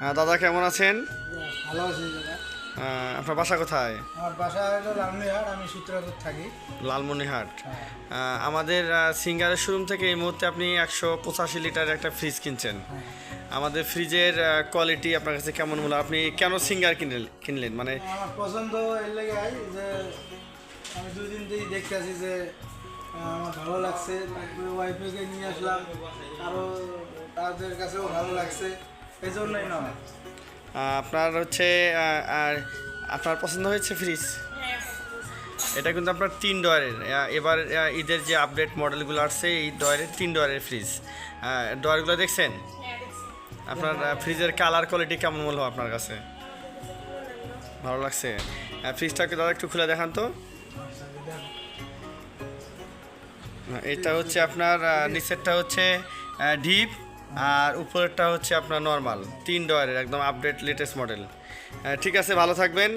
আহ, দাদা কেমন আছেন? ভালো আছি দাদা। আপনার বাসা কোথায়? আমার বাসা হলো লালমিহাট আমি সূত্রাপুর থাকি। লালমনিহাট হ্যাঁ। আমাদের সিঙ্গারের শোরুম থেকে এই মুহূর্তে আপনি একশো পঁচাশি লিটার একটা ফ্রিজ কিনছেন। হ্যাঁ। আমাদের ফ্রিজের কোয়ালিটি আপনার কাছে কেমন মূল্য আপনি কেন সিঙ্গার কিনলেন কিনলেন? মানে আমার পছন্দ এর লেগে যে আমি দুই দিন থেকেই দেখতে আছি যে আমার ভালো লাগছে। ওয়াইফকে নিয়ে আসলাম। আরও তাদের কাছেও ভালো লাগছে। আপনার হচ্ছে আর আপনার পছন্দ হয়েছে ফ্রিজ এটা কিন্তু আপনার তিন ডয়ারের। এবার ঈদের যে আপডেট মডেলগুলো আসছে এই ডয়ারের তিন ডয়ারের ফ্রিজ ডয়ারগুলো দেখছেন? আপনার ফ্রিজের কালার কোয়ালিটি কেমন মনে হয় আপনার কাছে? ভালো লাগছে? ফ্রিজটাকে দাদা একটু খুলে দেখান তো। এটা হচ্ছে আপনার নিচেরটা হচ্ছে ডিপ আর উপরেরটা হচ্ছে আপনার নর্মাল তিন ডয়ারের, একদম আপডেট লেটেস্ট মডেল ঠিক আছে, ভালো থাকবেন।